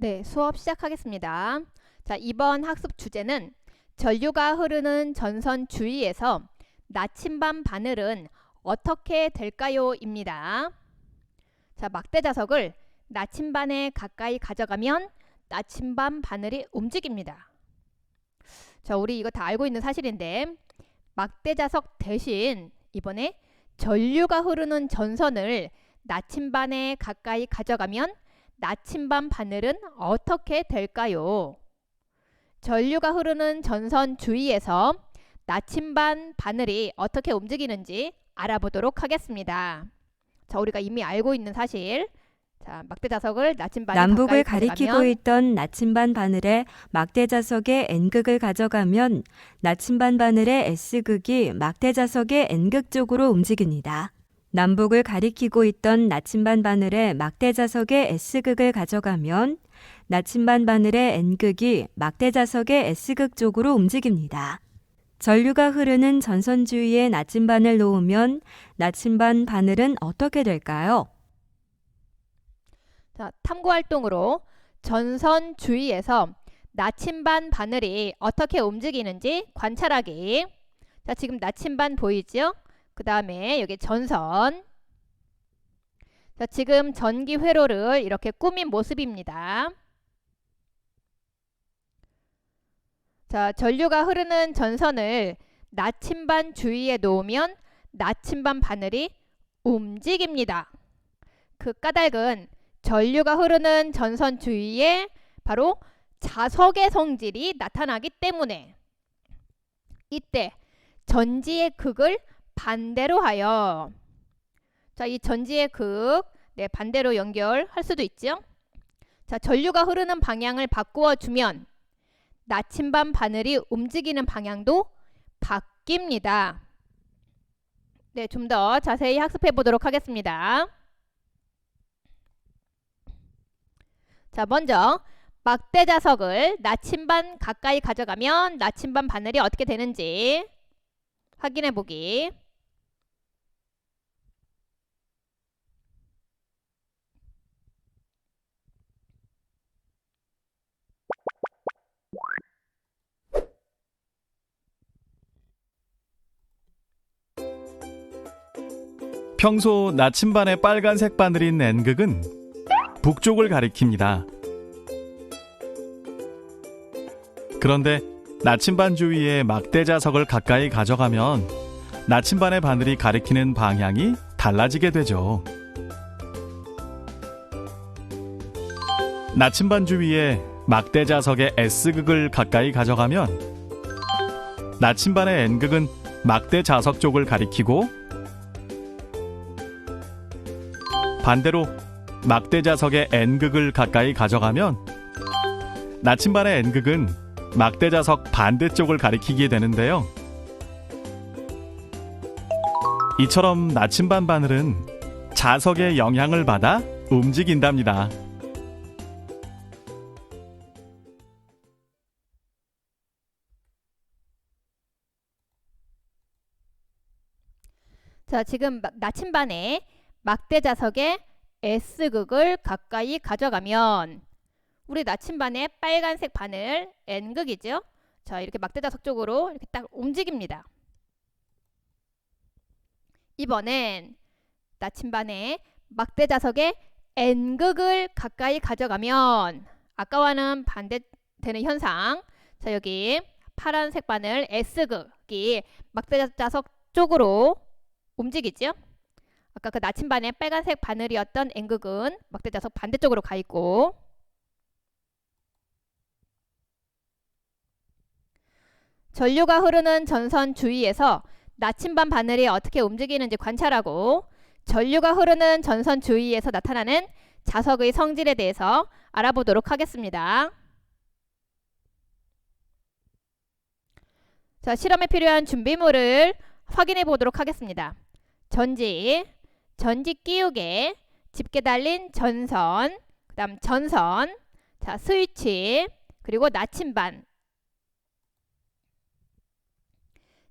네, 수업 시작하겠습니다. 자, 이번 학습 주제는 전류가 흐르는 전선 주위에서 나침반 바늘은 어떻게 될까요? 입니다. 자, 막대 자석을 나침반에 가까이 가져가면 나침반 바늘이 움직입니다. 자, 우리 이거 다 알고 있는 사실인데 막대 자석 대신 이번에 전류가 흐르는 전선을 나침반에 가까이 가져가면 나침반 바늘은 어떻게 될까요? 전류가 흐르는 전선 주위에서 나침반 바늘이 어떻게 움직이는지 알아보도록 하겠습니다. 자, 우리가 이미 알고 있는 사실. 자, 막대 자석을 나침반에 남북을 가리키고 있던 나침반 바늘에 막대 자석의 N극을 가져가면 나침반 바늘의 S극이 막대 자석의 N극 쪽으로 움직입니다. 남북을 가리키고 있던 나침반 바늘에 막대 자석의 S극을 가져가면 나침반 바늘의 N극이 막대 자석의 S극 쪽으로 움직입니다. 전류가 흐르는 전선 주위에 나침반을 놓으면 나침반 바늘은 어떻게 될까요? 자, 탐구 활동으로 전선 주위에서 나침반 바늘이 어떻게 움직이는지 관찰하기. 자, 지금 나침반 보이죠? 그 다음에 여기 전선. 자, 지금 전기 회로를 이렇게 꾸민 모습입니다. 자, 전류가 흐르는 전선을 나침반 주위에 놓으면 나침반 바늘이 움직입니다. 그 까닭은 전류가 흐르는 전선 주위에 바로 자석의 성질이 나타나기 때문에 이때 전지의 극을 반대로 하여 자, 이 전지의 극 네, 반대로 연결할 수도 있죠. 자, 전류가 흐르는 방향을 바꾸어 주면 나침반 바늘이 움직이는 방향도 바뀝니다. 네, 좀 더 자세히 학습해 보도록 하겠습니다. 자, 먼저 막대 자석을 나침반 가까이 가져가면 나침반 바늘이 어떻게 되는지 확인해 보기. 평소 나침반의 빨간색 바늘인 N극은 북쪽을 가리킵니다. 그런데 나침반 주위에 막대 자석을 가까이 가져가면 나침반의 바늘이 가리키는 방향이 달라지게 되죠. 나침반 주위에 막대 자석의 S극을 가까이 가져가면 나침반의 N극은 막대 자석 쪽을 가리키고 반대로 막대 자석의 N극을 가까이 가져가면 나침반의 N극은 막대 자석 반대쪽을 가리키게 되는데요. 이처럼 나침반 바늘은 자석의 영향을 받아 움직인답니다. 자, 지금 마- 나침반에 막대 자석의 S극을 가까이 가져가면 우리 나침반의 빨간색 바늘 N극이죠. 자, 이렇게 막대 자석 쪽으로 이렇게 딱 움직입니다. 이번엔 나침반에 막대 자석의 N극을 가까이 가져가면 아까와는 반대되는 현상. 자, 여기 파란색 바늘 S극이 막대 자석 쪽으로 움직이죠. 아까 그 나침반에 빨간색 바늘이었던 N극은 막대 자석 반대쪽으로 가 있고 전류가 흐르는 전선 주위에서 나침반 바늘이 어떻게 움직이는지 관찰하고 전류가 흐르는 전선 주위에서 나타나는 자석의 성질에 대해서 알아보도록 하겠습니다. 자, 실험에 필요한 준비물을 확인해 보도록 하겠습니다. 전지, 전지 끼우개, 집게 달린 전선, 그 다음 전선, 자 스위치, 그리고 나침반.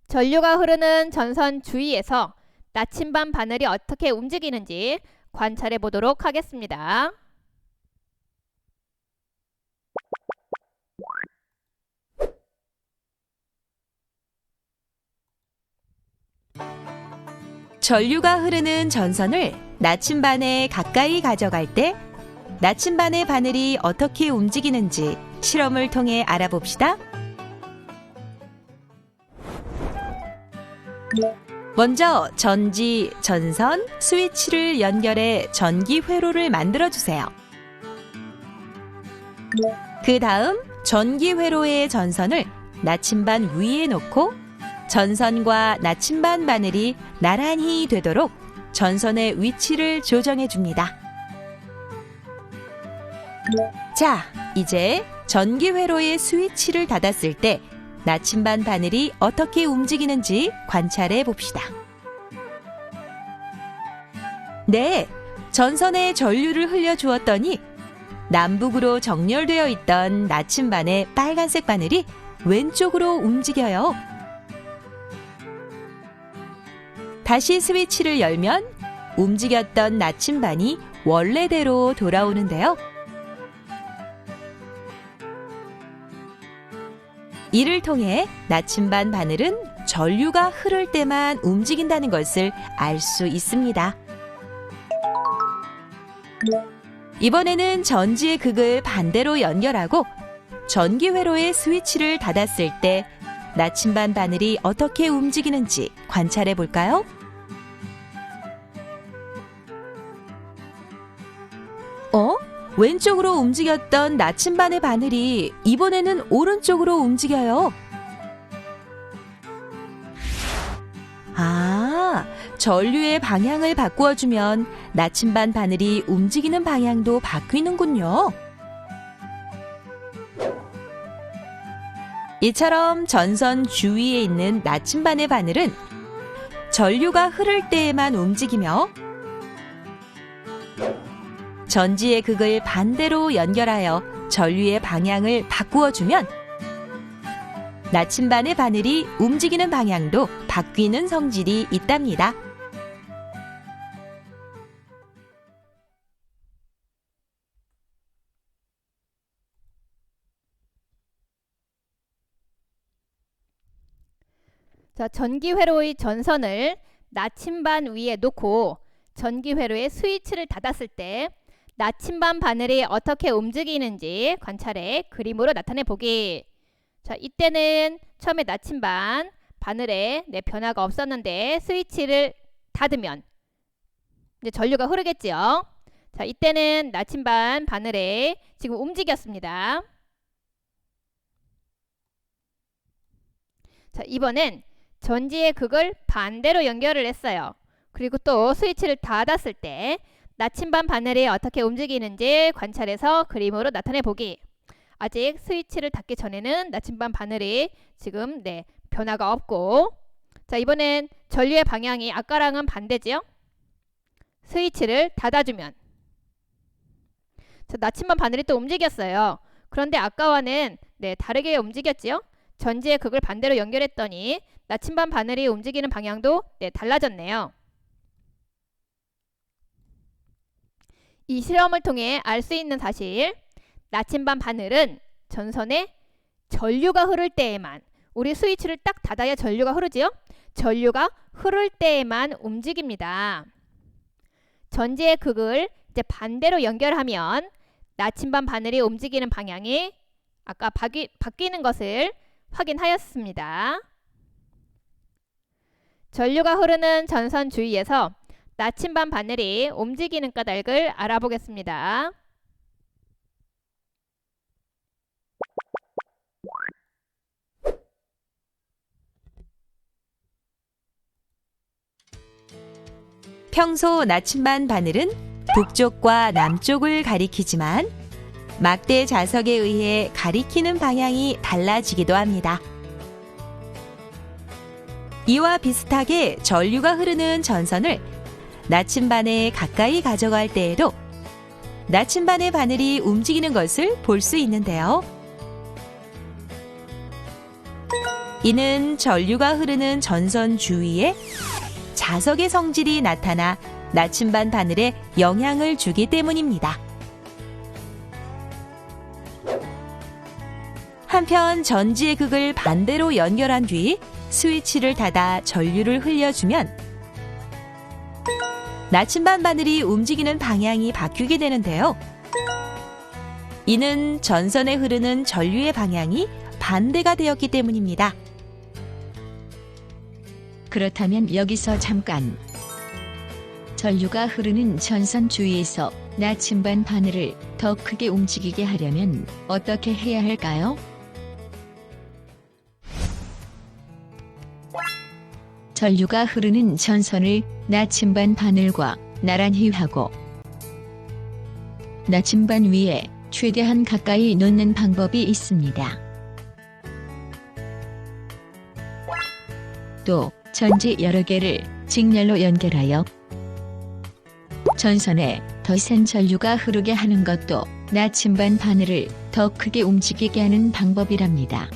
전류가 흐르는 전선 주위에서 나침반 바늘이 어떻게 움직이는지 관찰해 보도록 하겠습니다. 전류가 흐르는 전선을 나침반에 가까이 가져갈 때 나침반의 바늘이 어떻게 움직이는지 실험을 통해 알아봅시다. 먼저 전지, 전선, 스위치를 연결해 전기 회로를 만들어 주세요. 그 다음 전기 회로의 전선을 나침반 위에 놓고 전선과 나침반 바늘이 나란히 되도록 전선의 위치를 조정해 줍니다. 자, 이제 전기 회로의 스위치를 닫았을 때 나침반 바늘이 어떻게 움직이는지 관찰해 봅시다. 네, 전선에 전류를 흘려 주었더니 남북으로 정렬되어 있던 나침반의 빨간색 바늘이 왼쪽으로 움직여요. 다시 스위치를 열면 움직였던 나침반이 원래대로 돌아오는데요. 이를 통해 나침반 바늘은 전류가 흐를 때만 움직인다는 것을 알 수 있습니다. 이번에는 전지의 극을 반대로 연결하고 전기 회로의 스위치를 닫았을 때 나침반 바늘이 어떻게 움직이는지 관찰해 볼까요? 왼쪽으로 움직였던 나침반의 바늘이 이번에는 오른쪽으로 움직여요. 아, 전류의 방향을 바꾸어주면 나침반 바늘이 움직이는 방향도 바뀌는군요. 이처럼 전선 주위에 있는 나침반의 바늘은 전류가 흐를 때에만 움직이며 전지의 극을 반대로 연결하여 전류의 방향을 바꾸어 주면 나침반의 바늘이 움직이는 방향도 바뀌는 성질이 있답니다. 자, 전기 회로의 전선을 나침반 위에 놓고 전기 회로의 스위치를 닫았을 때 나침반 바늘이 어떻게 움직이는지 관찰해 그림으로 나타내 보기. 자, 이때는 처음에 나침반 바늘에 네, 변화가 없었는데 스위치를 닫으면 이제 전류가 흐르겠지요. 자, 이때는 나침반 바늘에 지금 움직였습니다. 자, 이번엔 전지의 극을 반대로 연결을 했어요. 그리고 또 스위치를 닫았을 때 나침반 바늘이 어떻게 움직이는지 관찰해서 그림으로 나타내 보기. 아직 스위치를 닫기 전에는 나침반 바늘이 지금 네, 변화가 없고 자, 이번엔 전류의 방향이 아까랑은 반대지요. 스위치를 닫아주면 자, 나침반 바늘이 또 움직였어요. 그런데 아까와는 네, 다르게 움직였지요. 전지의 극을 반대로 연결했더니 나침반 바늘이 움직이는 방향도 네, 달라졌네요. 이 실험을 통해 알 수 있는 사실, 나침반 바늘은 전선에 전류가 흐를 때에만 우리 스위치를 딱 닫아야 전류가 흐르지요? 전류가 흐를 때에만 움직입니다. 전지의 극을 이제 반대로 연결하면 나침반 바늘이 움직이는 방향이 아까 바뀌, 바뀌는 것을 확인하였습니다. 전류가 흐르는 전선 주위에서 나침반 바늘이 움직이는 까닭을 알아보겠습니다. 평소 나침반 바늘은 북쪽과 남쪽을 가리키지만 막대 자석에 의해 가리키는 방향이 달라지기도 합니다. 이와 비슷하게 전류가 흐르는 전선을 나침반에 가까이 가져갈 때에도 나침반의 바늘이 움직이는 것을 볼 수 있는데요. 이는 전류가 흐르는 전선 주위에 자석의 성질이 나타나 나침반 바늘에 영향을 주기 때문입니다. 한편 전지의 극을 반대로 연결한 뒤 스위치를 닫아 전류를 흘려주면 나침반 바늘이 움직이는 방향이 바뀌게 되는데요. 이는 전선에 흐르는 전류의 방향이 반대가 되었기 때문입니다. 그렇다면 여기서 잠깐. 전류가 흐르는 전선 주위에서 나침반 바늘을 더 크게 움직이게 하려면 어떻게 해야 할까요? 전류가 흐르는 전선을 나침반 바늘과 나란히 하고 나침반 위에 최대한 가까이 놓는 방법이 있습니다. 또 전지 여러 개를 직렬로 연결하여 전선에 더 센 전류가 흐르게 하는 것도 나침반 바늘을 더 크게 움직이게 하는 방법이랍니다.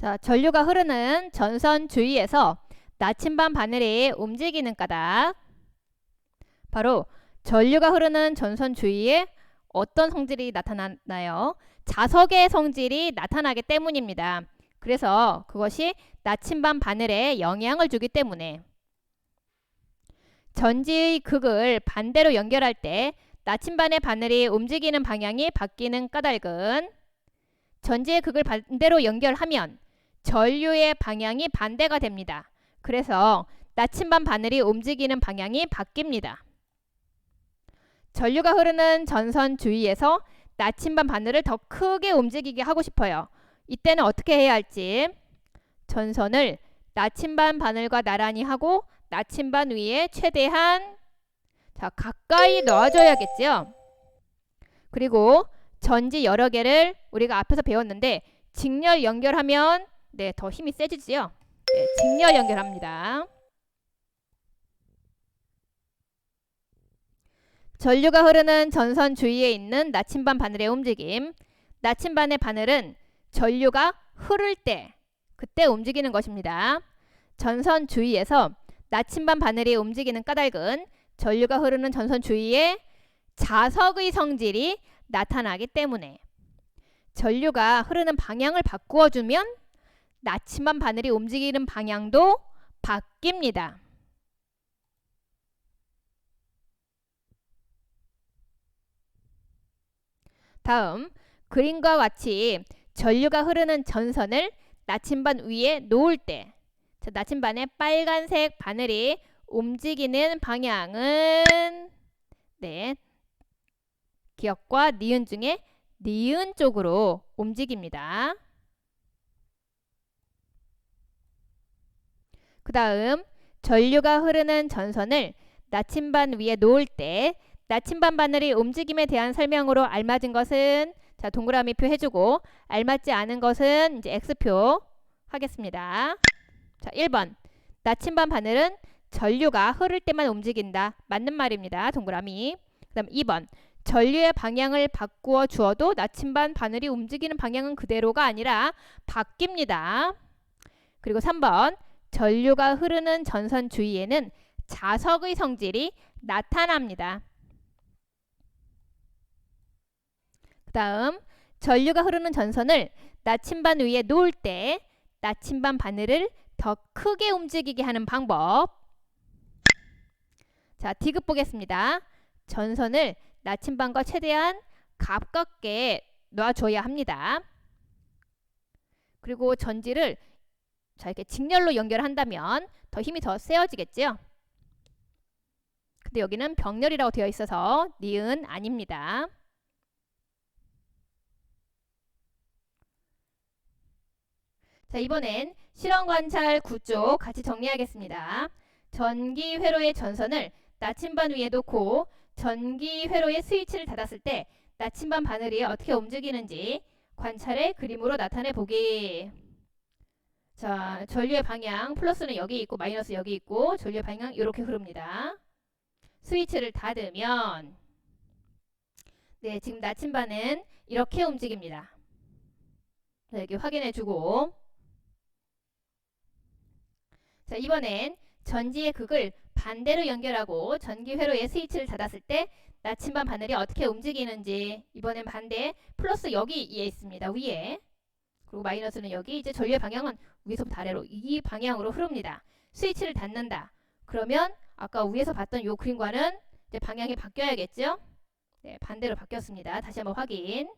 자, 전류가 흐르는 전선 주위에서 나침반 바늘이 움직이는 까닭. 바로 전류가 흐르는 전선 주위에 어떤 성질이 나타나나요? 자석의 성질이 나타나기 때문입니다. 그래서 그것이 나침반 바늘에 영향을 주기 때문에 전지의 극을 반대로 연결할 때 나침반의 바늘이 움직이는 방향이 바뀌는 까닭은 전지의 극을 반대로 연결하면 전류의 방향이 반대가 됩니다. 그래서 나침반 바늘이 움직이는 방향이 바뀝니다. 전류가 흐르는 전선 주위에서 나침반 바늘을 더 크게 움직이게 하고 싶어요. 이때는 어떻게 해야 할지 전선을 나침반 바늘과 나란히 하고 나침반 위에 최대한 자 가까이 넣어줘야겠죠. 그리고 전지 여러 개를 우리가 앞에서 배웠는데 직렬 연결하면 네, 더 힘이 세지지요. 네, 직렬 연결합니다. 전류가 흐르는 전선 주위에 있는 나침반 바늘의 움직임. 나침반의 바늘은 전류가 흐를 때 그때 움직이는 것입니다. 전선 주위에서 나침반 바늘이 움직이는 까닭은 전류가 흐르는 전선 주위에 자석의 성질이 나타나기 때문에 전류가 흐르는 방향을 바꾸어 주면 나침반 바늘이 움직이는 방향도 바뀝니다. 다음 그림과 같이 전류가 흐르는 전선을 나침반 위에 놓을 때 자, 나침반의 빨간색 바늘이 움직이는 방향은 네 기억과 니은 중에 니은 쪽으로 움직입니다. 그 다음 전류가 흐르는 전선을 나침반 위에 놓을 때 나침반 바늘이 움직임에 대한 설명으로 알맞은 것은 자 동그라미 표 해주고 알맞지 않은 것은 이제 X표 하겠습니다. 자 1번 나침반 바늘은 전류가 흐를 때만 움직인다. 맞는 말입니다. 동그라미. 그 다음 2번 전류의 방향을 바꾸어 주어도 나침반 바늘이 움직이는 방향은 그대로가 아니라 바뀝니다. 그리고 3번 전류가 흐르는 전선 주위에는 자석의 성질이 나타납니다. 그 다음 전류가 흐르는 전선을 나침반 위에 놓을 때 나침반 바늘을 더 크게 움직이게 하는 방법. 자, 디귿 보겠습니다. 전선을 나침반과 최대한 가깝게 놔줘야 합니다. 그리고 전지를 자 이렇게 직렬로 연결한다면 더 힘이 더 세어지겠죠. 근데 여기는 병렬이라고 되어 있어서 니은 아닙니다. 자 이번엔 실험 관찰 9쪽 같이 정리하겠습니다. 전기 회로의 전선을 나침반 위에 놓고 전기 회로의 스위치를 닫았을 때 나침반 바늘이 어떻게 움직이는지 관찰의 그림으로 나타내 보기. 자, 전류의 방향 플러스는 여기 있고 마이너스 여기 있고 전류의 방향 이렇게 흐릅니다. 스위치를 닫으면 네, 지금 나침반은 이렇게 움직입니다. 자, 여기 확인해 주고 자, 이번엔 전지의 극을 반대로 연결하고 전기 회로에 스위치를 닫았을 때 나침반 바늘이 어떻게 움직이는지 이번엔 반대 플러스 여기 있습니다. 위에 그리고 마이너스는 여기 이제 전류의 방향은 위에서부터 아래로 이 방향으로 흐릅니다. 스위치를 닫는다. 그러면 아까 위에서 봤던 요 그림과는 이제 방향이 바뀌어야겠죠? 네, 반대로 바뀌었습니다. 다시 한번 확인.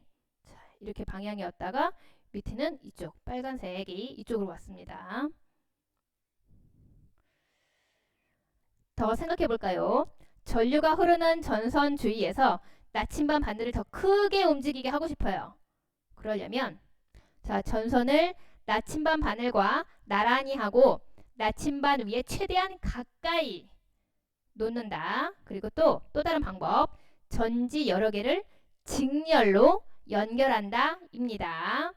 자, 이렇게 방향이었다가 밑에는 이쪽 빨간색이 이쪽으로 왔습니다. 더 생각해 볼까요? 전류가 흐르는 전선 주위에서 나침반 바늘을 더 크게 움직이게 하고 싶어요. 그러려면 자, 전선을 나침반 바늘과 나란히 하고 나침반 위에 최대한 가까이 놓는다. 그리고 또 또 다른 방법. 전지 여러 개를 직렬로 연결한다 입니다.